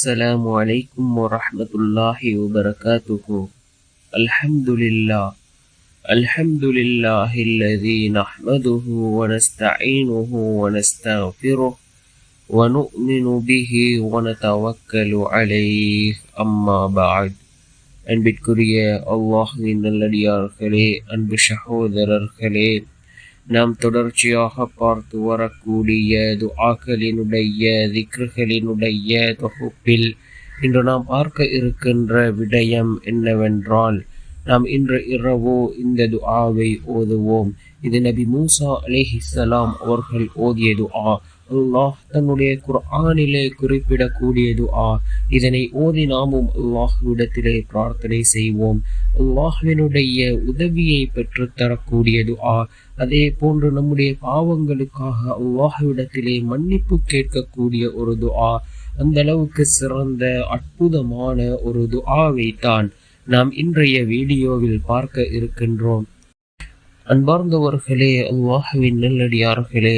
السلام عليكم ورحمة الله وبركاته الحمد لله الحمد لله الذي نحمده ونستعينه ونستغفره ونؤمن به ونتوكل عليه أما بعد அன்பிற்குரிய அல்லாஹுவின் நல்லடியார்களே அன்பு சகோதரர்களே நாம் தொடர்ச்சியாக பார்த்து வரக்கூடிய துஆக்களினுடைய திக்ருகளினுடைய தொகுப்பில் இன்று நாம் பார்க்க இருக்கின்ற விடயம் என்னவென்றால் நாம் இன்று இரவோ இந்த துஆவை ஓதுவோம். இது நபி மூசா அலிஹிசலாம் அவர்கள் ஓதிய துஆ. அல்லாஹ் தன்னுடைய குரானிலே குறிப்பிடக்கூடியது ஆ. இதனை ஓதி நாமும் அல்லாஹுவிடத்திலே பிரார்த்தனை செய்வோம். அல்லாஹுவினுடைய உதவியை பெற்று தரக்கூடிய துஆ அதே போன்று நம்முடைய பாவங்களுக்காக அல்லாஹுவிடத்திலே மன்னிப்பு கேட்கக்கூடிய ஒரு துஆ. அந்த அளவுக்கு சிறந்த அற்புதமான ஒரு துஆவை தான் நாம் இன்றைய வீடியோவில் பார்க்க இருக்கின்றோம். அன்பார்ந்தவர்களே அல்லாஹுவின் நல்லடியார்களே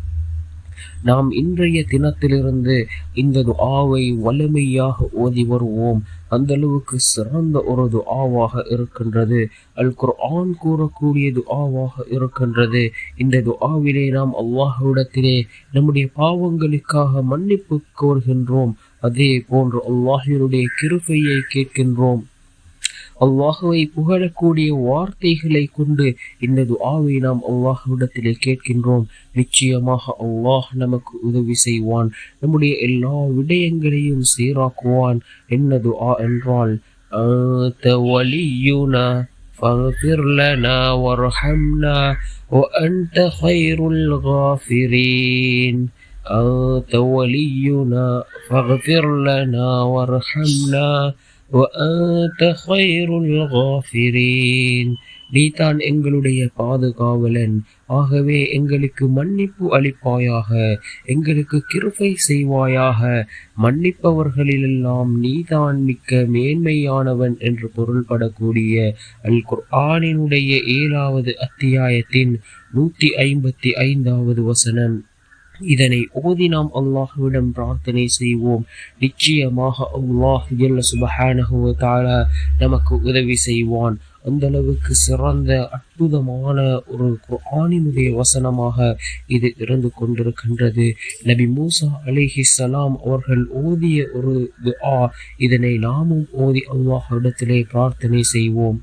நாம் இன்றைய தினத்திலிருந்து இந்த துஆவை வலிமையாக ஓதி வருவோம். அந்த அளவுக்கு சிறந்த ஒரு துஆவாக இருக்கின்றது. அல் குர்ஆன் கூறக்கூடிய துஆவாக இருக்கின்றது. இந்த துஆவிலே நாம் அல்லாஹ்விடத்திலே நம்முடைய பாவங்களுக்காக மன்னிப்பு கோருகின்றோம். அதே போன்று அல்லாஹினுடைய கிருபையை கேட்கின்றோம். அல்லாஹுவை புகழக்கூடிய வார்த்தைகளை கொண்டு இந்த துஆவை நாம் அல்லாஹ்விடத்திலே கேட்கின்றோம் நிச்சயமாக அல்லாஹ் நமக்கு உதவி செய்வான் நம்முடைய எல்லா விடயங்களையும் சீராக்குவான் என்ன துஆ என்றால் வலியுனா فاغفر لنا وارحمنا وأنت خير الغافرين أنت ولينا فاغفر لنا وارحمنا وأنت خير الغافرين நீதான் எங்களுடைய பாதுகாவலன் ஆகவே எங்களுக்கு மன்னிப்பு அளிப்பாயாக எங்களுக்கு கிருபை செய்வாயாக மன்னிப்பவர்களிலெல்லாம் நீதான் மிக்க மேன்மையானவன் என்று பொருள்படக்கூடிய அல் குர்ஆனினுடைய ஏழாவது அத்தியாயத்தின் நூற்றி ஐம்பத்தி ஐந்தாவது வசனம் இதனை ஓதி நாம் அல்லாஹுவிடம் பிரார்த்தனை செய்வோம். நிச்சயமாக அல்லாஹ் ஜல்ல சுபஹானஹு தாலா நமக்கு உதவி செய்வான். அந்த அளவுக்கு சிறந்த அற்புதமான ஒரு குர்ஆனினுடைய வசனமாக இது இருந்து கொண்டிருக்கின்றது. நபி மூசா அலிஹி சலாம் அவர்கள் ஓதிய ஒரு ஆ இதனை நாமும் ஓதி அல்லாஹ் இடத்திலே பிரார்த்தனை செய்வோம்.